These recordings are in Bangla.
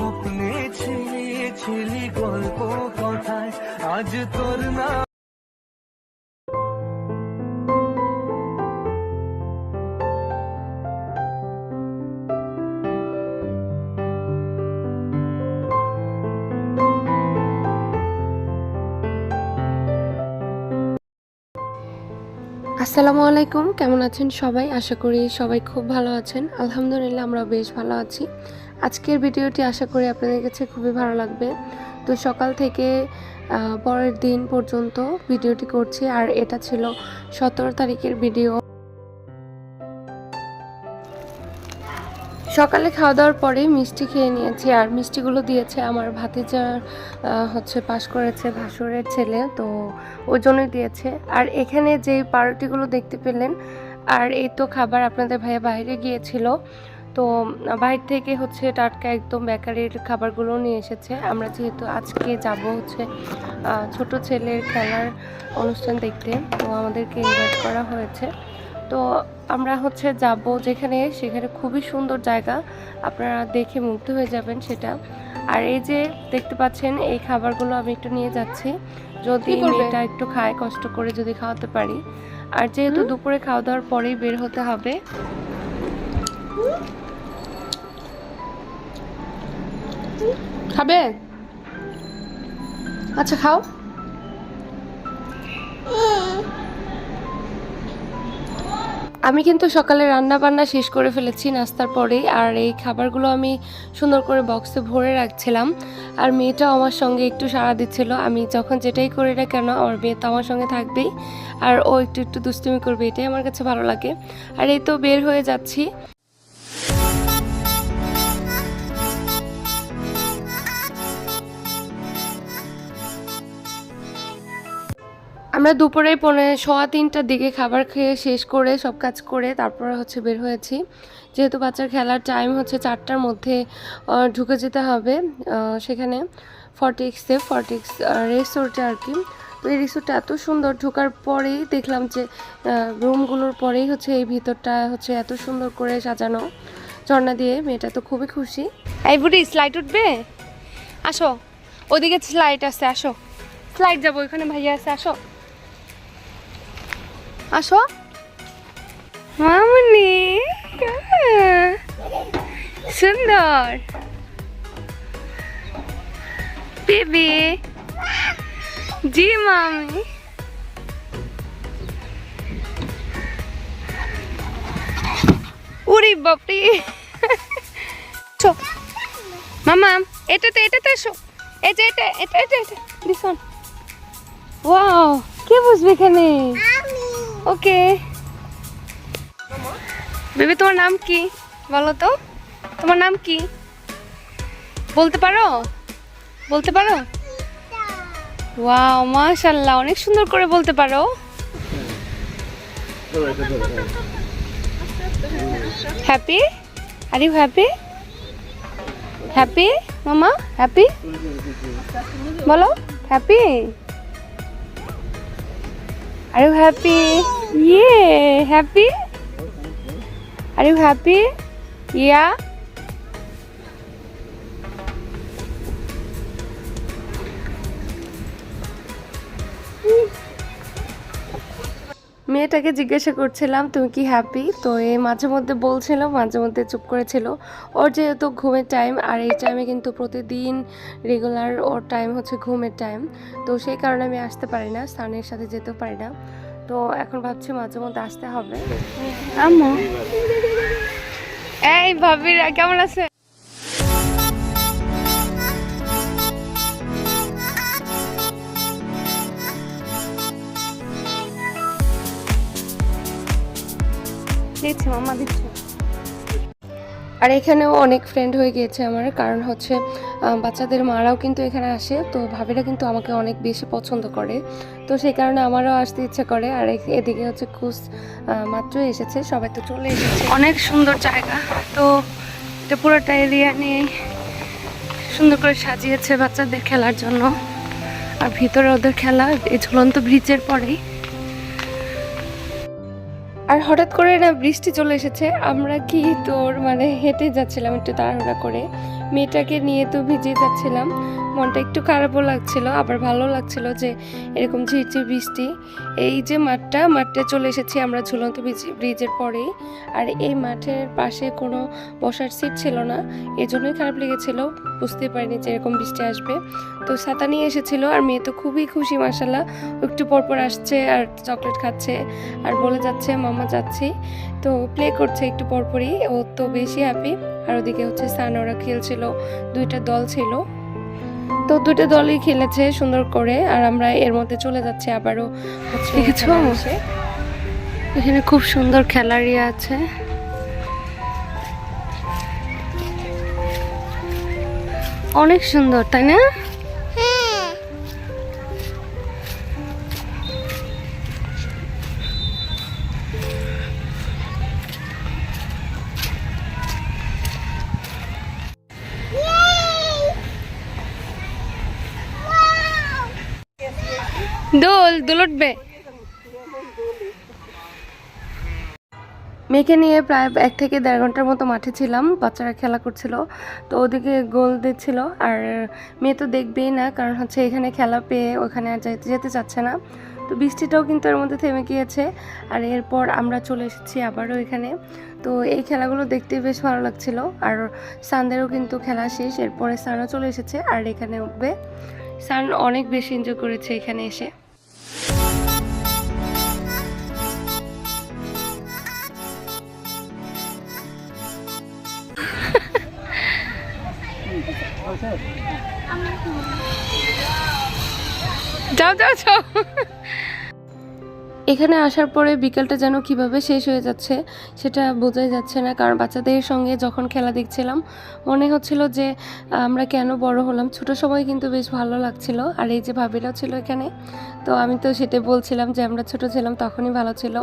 স্বপ্নে ছিলি গল্প কথায় আজ তোর না আসসালামু আলাইকুম, কেমন আছেন সবাই? আশা করি সবাই খুব ভালো আছেন। আলহামদুলিল্লাহ আমরা বেশ ভালো আছি। আজকের ভিডিওটি আশা করি আপনাদের কাছে খুবই ভালো লাগবে। তো সকাল থেকে পরের দিন পর্যন্ত ভিডিওটি করছি। আর এটা ছিল সতেরো তারিখের ভিডিও। সকালে খাওয়া দাওয়ার পরে মিষ্টি খেয়ে নিয়েছি। আর মিষ্টিগুলো দিয়েছে আমার ভাতিজা হচ্ছে পাশ করেছে ভাসুরের ছেলে, তো ওই জন্যই দিয়েছে। আর এখানে যে পাউরুটিগুলো দেখতে পেলেন, আর এই তো খাবার আপনাদের ভাইয়া বাইরে গিয়েছিল। তো বাইরে থেকে হচ্ছে টাটকা একদম বেকারির খাবারগুলো নিয়ে এসেছে। আমরা যেহেতু আজকে যাব হচ্ছে ছোট ছেলের খেলার অনুষ্ঠান দেখতে। তো আমাদেরকে ইনভাইট করা হয়েছে। তো আমরা হচ্ছে যাব যেখানে সেখানে খুবই সুন্দর জায়গা। আপনারা দেখে মুগ্ধ হয়ে যাবেন সেটা। আর এই যে দেখতে পাচ্ছেন এই খাবারগুলো আমি একটু নিয়ে যাচ্ছি। যদি? মেয়েটা একটু খায় কষ্ট করে যদি খাওয়াতে পারি। আর যেহেতু দুপুরে খাওয়া দাওয়ার পরেই বের হতে হবে খাবে? আচ্ছা খাও। আমি কিন্তু সকালে রান্না বান্না শেষ করে ফেলেছি নাস্তার পরেই, আর এই খাবারগুলো আমি সুন্দর করে বক্সে ভরে রাখছিলাম। আর মেয়েটাও আমার সঙ্গে একটু সাড়া দিচ্ছিল। আমি যখন যেটাই করি না কেন, আমার মেয়ে তো আমার সঙ্গে থাকবেই, আর ও একটু একটু দুষ্টুমি করবে, এটাই আমার কাছে ভালো লাগে। আর এই তো বের হয়ে যাচ্ছি। আমরা দুপুরে পৌনে সোয়া তিনটার দিকে খাবার খেয়ে শেষ করে সব কাজ করে তারপরে হচ্ছে বের হয়েছি। যেহেতু বাচ্চার খেলার টাইম হচ্ছে চারটার মধ্যে ঢুকে যেতে হবে সেখানে ফর্টিক্সে ফর্টিক্স রিসোর্টে আর কি। তো এই রিসোর্টটা এত সুন্দর, ঢোকার পরেই দেখলাম যে রুমগুলোর পরেই হচ্ছে এই ভিতরটা হচ্ছে এত সুন্দর করে সাজানো। ঝর্ণা দিয়ে মেয়েটা তো খুবই খুশি। এই বুড়ি স্লাইড উঠবে? আসো, ওদিকে স্লাইড আছে, আসো। স্লাইড যাব, ওইখানে ভাইয়া আছে, আসো। আসো। মামনি সুন্দর। বেবি, জি মামি। উরি বাপরি মামা, এটাতে এটাতে এসো এটা এটা এটা এটা এটা দিশন ওয়াও, কে বসবে এখানে? ওকে। বেবি, তোমার নাম কি? বলো তো। তোমার নাম কি? বলতে পারো? বলতে পারো? ওয়াও মাশাল্লাহ অনেক সুন্দর করে বলতে পারো। Happy? Are you happy? Happy, মামা? হ্যাপি? বলো, happy? Are you happy? Yeah, happy? Are you happy? Yeah. মেয়েটাকে জিজ্ঞাসা করছিলাম তুমি কি হ্যাপি তো এ মাঝে মধ্যে বলছিল মাঝে মধ্যে চুপ করেছিল। ওর যেহেতু ঘুমের টাইম আর এই টাইমে কিন্তু প্রতিদিন রেগুলার ওর টাইম হচ্ছে ঘুমের টাইম তো সেই কারণে আমি আসতে পারি না স্থানের সাথে যেতেও পারি না। তো এখন ভাবছি মাঝে মধ্যে আসতে হবে। আম্মু। এই ভাবিরা কেমন আছে? মামা দিচ্ছে। আর এখানেও অনেক ফ্রেন্ড হয়ে গিয়েছে আমার, কারণ হচ্ছে বাচ্চাদের মারাও কিন্তু এখানে আসে, তো ভাবিরা কিন্তু আমাকে অনেক বেশি পছন্দ করে। তো সেই কারণে আমারও আসতে ইচ্ছে করে, আর এদিকে হচ্ছে খুশ মাত্রই এসেছে, সবাই তো চলে এসেছে। অনেক সুন্দর জায়গা, তো এটা পুরোটা এরিয়া নিয়ে সুন্দর করে সাজিয়েছে বাচ্চাদের খেলার জন্য। আর ভিতরে ওদের খেলা, এই ঝুলন্ত ব্রিজের পরেই। আর হঠাৎ করে না বৃষ্টি চলে এসেছে, আমরা কি তোর মানে হেঁটে যাচ্ছিলাম একটু তাড়াহুড়া করে। মেয়েটাকে নিয়ে তো ভিজে যাচ্ছিলাম। মনটা একটু খারাপও লাগছিল, আবার ভালো লাগছিল যে এরকম ঝিরঝির বৃষ্টি। এই যে মাঠটা মাঠটা চলে এসেছি আমরা ঝুলন্ত ব্রিজ- ব্রিজের পরেই। আর এই মাঠের পাশে কোনো বসার সিট ছিল না এই জন্যই খারাপ লেগেছিল, বুঝতে পারিনি যে এরকম বৃষ্টি আসবে। তো ছাতা নিয়ে এসেছিল, আর মেয়ে তো খুবই খুশি মাসাল্লাহ একটু পরপর আসছে আর চকলেট খাচ্ছে, আর বলে যাচ্ছে, মামা, যাচ্ছি। তো প্লে করছে একটু পরপরই ও তো বেশি হ্যাপি আর ওদিকে হচ্ছে সান ওরা খেলছিল, দুইটা দল ছিল। তো দুটো দলই খেলেছে সুন্দর করে আর আমরা এর মধ্যে চলে যাচ্ছি আবারও দেখেছ? এখানে খুব সুন্দর খেলার আছে। অনেক সুন্দর তাই না? দোল দোল উঠবে। মেয়েকে নিয়ে প্রায় এক থেকে দেড় ঘণ্টার মতো মাঠে ছিলাম, বাচ্চারা খেলা করছিল, তো ওদিকে গোল দিচ্ছিল, আর মেয়ে তো দেখবেই না, কারণ হচ্ছে এখানে খেলা পেয়ে ওখানে আর যেতে যেতে চাচ্ছে না। তো বৃষ্টিটাও কিন্তু এর মধ্যে থেমে গিয়েছে, আর এরপর আমরা চলে এসেছি আবারও এখানে। তো এই খেলাগুলো দেখতে বেশ ভালো লাগছিল, আর সানদেরও কিন্তু খেলা শেষ, এরপরে সানও চলে এসেছে, আর এখানে উঠবে। সান অনেক বেশি এনজয় করেছে এখানে এসে। যাও যাও যাও। এখানে আসার পরে বিকেলটা যেন কীভাবে শেষ হয়ে যাচ্ছে সেটা বোঝাই যাচ্ছে না, কারণ বাচ্চাদের সঙ্গে যখন খেলা দেখছিলাম, মনে হচ্ছিল যে, আমরা কেন বড় হলাম। ছোট সময় কিন্তু বেশ ভালো লাগছিল, আর এই যে ভাবিরাও ছিল এখানে, তো আমি তো সেটাই বলছিলাম যে, আমরা ছোট ছিলাম, তখনই ভালো ছিল।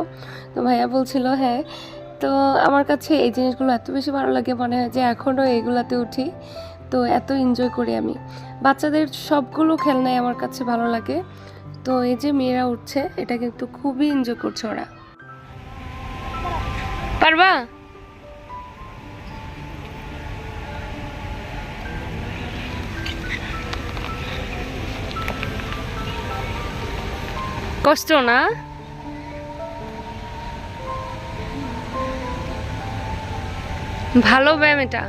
তো ভাইয়া বলছিল হ্যাঁ। তো আমার কাছে এই জিনিসগুলো এত বেশি ভালো লাগে মনে হয় যে, এখনও এগুলাতে উঠি। তো এত এনজয় করি আমি। বাচ্চাদের সবগুলো খেলনাই আমার কাছে ভালো লাগে। তো এই যে মেয়েরা উঠছে, এটা কিন্তু খুবই এনজয় করছে ওরা। পারবা? কষ্ট না? ভালো ব্যায়াম এটা।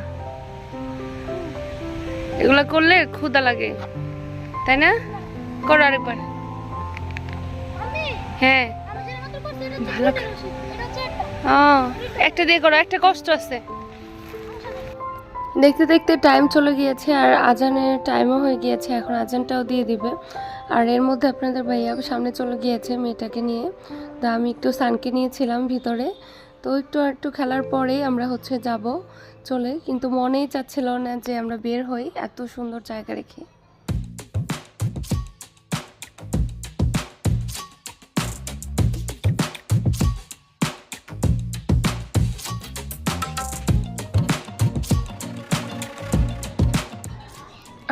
এগুলো করলে ক্ষুদা লাগে তাই না? করো আরেকবার। হ্যাঁ। ভালো হ্যাঁ একটা দিয়ে করো একটা কষ্ট আছে। দেখতে দেখতে টাইম চলে গিয়েছে আর আজানের টাইমও হয়ে গিয়েছে এখন আজানটাও দিয়ে দিবে। আর এর মধ্যে আপনাদের ভাইয়া সামনে চলে গিয়েছে মেয়েটাকে নিয়ে। তা আমি একটু সানকে নিয়েছিলাম ভিতরে। তো একটু আর একটু খেলার পরেই আমরা হচ্ছে যাব চলে, কিন্তু মনেই চাচ্ছিল না যে আমরা বের হই এত সুন্দর জায়গা রেখে।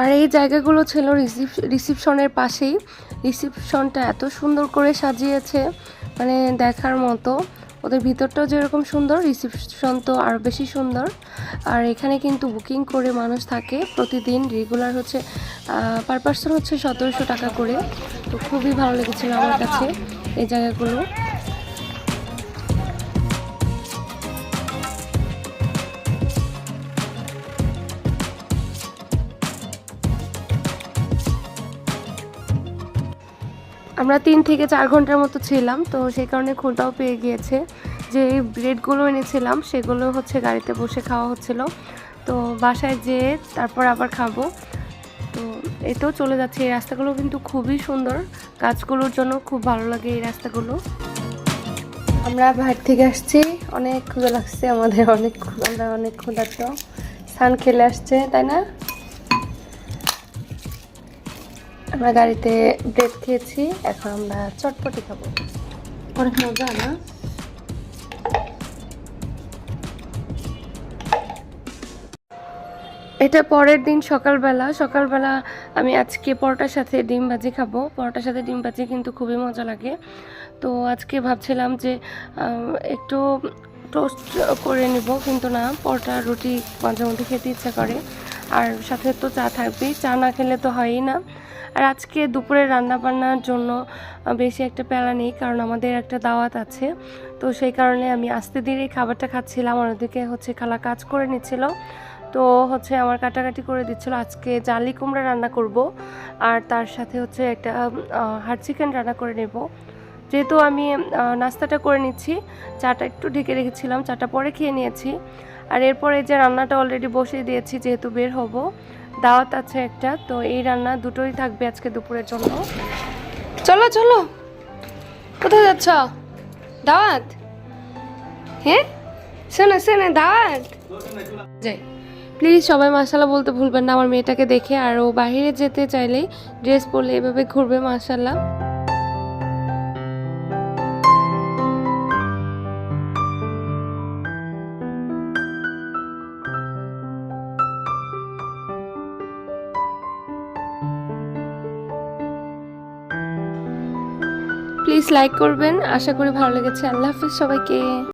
আর এই জায়গাগুলো ছিল রিসিপ, রিসিপশনের পাশেই। রিসিপশনটা এত সুন্দর করে সাজিয়েছে মানে দেখার মতো। ওদের ভিতরটাও যেরকম সুন্দর রিসিপশন তো আরও বেশি সুন্দর। আর এখানে কিন্তু বুকিং করে মানুষ থাকে প্রতিদিন রেগুলার হচ্ছে পার পার্সন হচ্ছে সতেরোশো টাকা করে। তো খুবই ভালো লেগেছিলো আমার কাছে এই জায়গাগুলো। আমরা তিন থেকে চার ঘণ্টার মতো ছিলাম, তো সেই কারণে ক্ষুদাও পেয়ে গিয়েছে। যে ব্রেডগুলো এনেছিলাম, সেগুলো হচ্ছে গাড়িতে বসে খাওয়া হচ্ছিল। তো বাসায় যেয়ে তারপর আবার খাব। তো এই তো চলে যাচ্ছে, এই রাস্তাগুলো কিন্তু খুবই সুন্দর। কাজগুলোর জন্য খুব ভালো লাগে এই রাস্তাগুলো। আমরা বাইরে থেকে আসছি, অনেক ক্ষুদা লাগছে আমাদের, অনেক আমরা অনেক ক্ষুধার্ত। স্নান খেলে আসছে, তাই না? আমরা গাড়িতে ব্রেড খেয়েছি এখন আমরা চটপটি খাব। অনেক মজা না? এটা পরের দিন সকালবেলা। সকালবেলা আমি আজকে পরোটার সাথে ডিম ভাজি খাব। পরোটার সাথে ডিম ভাজি কিন্তু খুবই মজা লাগে। তো আজকে ভাবছিলাম যে একটু টোস্ট করে নিব কিন্তু না পরোটা রুটি মাঝে মধ্যে খেতে ইচ্ছা করে। আর সাথে তো চা থাকবেই। চা না খেলে তো হয়ই না। আর আজকে দুপুরে রান্না বান্নার জন্য বেশি একটা প্যারা নেই, কারণ আমাদের একটা দাওয়াত আছে। তো সেই কারণে আমি আস্তে ধীরে খাবারটা খাচ্ছিলাম ওদিকে হচ্ছে খালা কাজ করে নিচ্ছিল। তো হচ্ছে আমার কাটাকাটি করে দিচ্ছিল। আজকে জালি কুমড়া রান্না করব আর তার সাথে হচ্ছে একটা হার্ড চিকেন রান্না করে নেব। যেহেতু আমি নাস্তাটা করে নিচ্ছি, চাটা একটু ঢেকে রেখেছিলাম, চাটা পরে খেয়ে নিয়েছি। আর এরপরে যে রান্নাটা অলরেডি বসিয়ে দিয়েছি, যেহেতু বের হব দাওয়াত আছে একটা তো এই রান্না দুটোই থাকবে আজকে দুপুরের জন্য। চলো চলো। কোথায় যাচ্ছ? দাওয়াত? হ্যাঁ শোনো শোনো দাওয়াত। যাই। প্লিজ সবাই মাসাল্লাহ বলতে ভুলবেন না আমার মেয়েটাকে দেখে আর ও বাহিরে যেতে চাইলেই ড্রেস পরলে এভাবে ঘুরবে মাসাল্লাহ লাইক করবেন। আশা করি ভালো লেগেছে। আল্লাহ হাফিজ সবাইকে।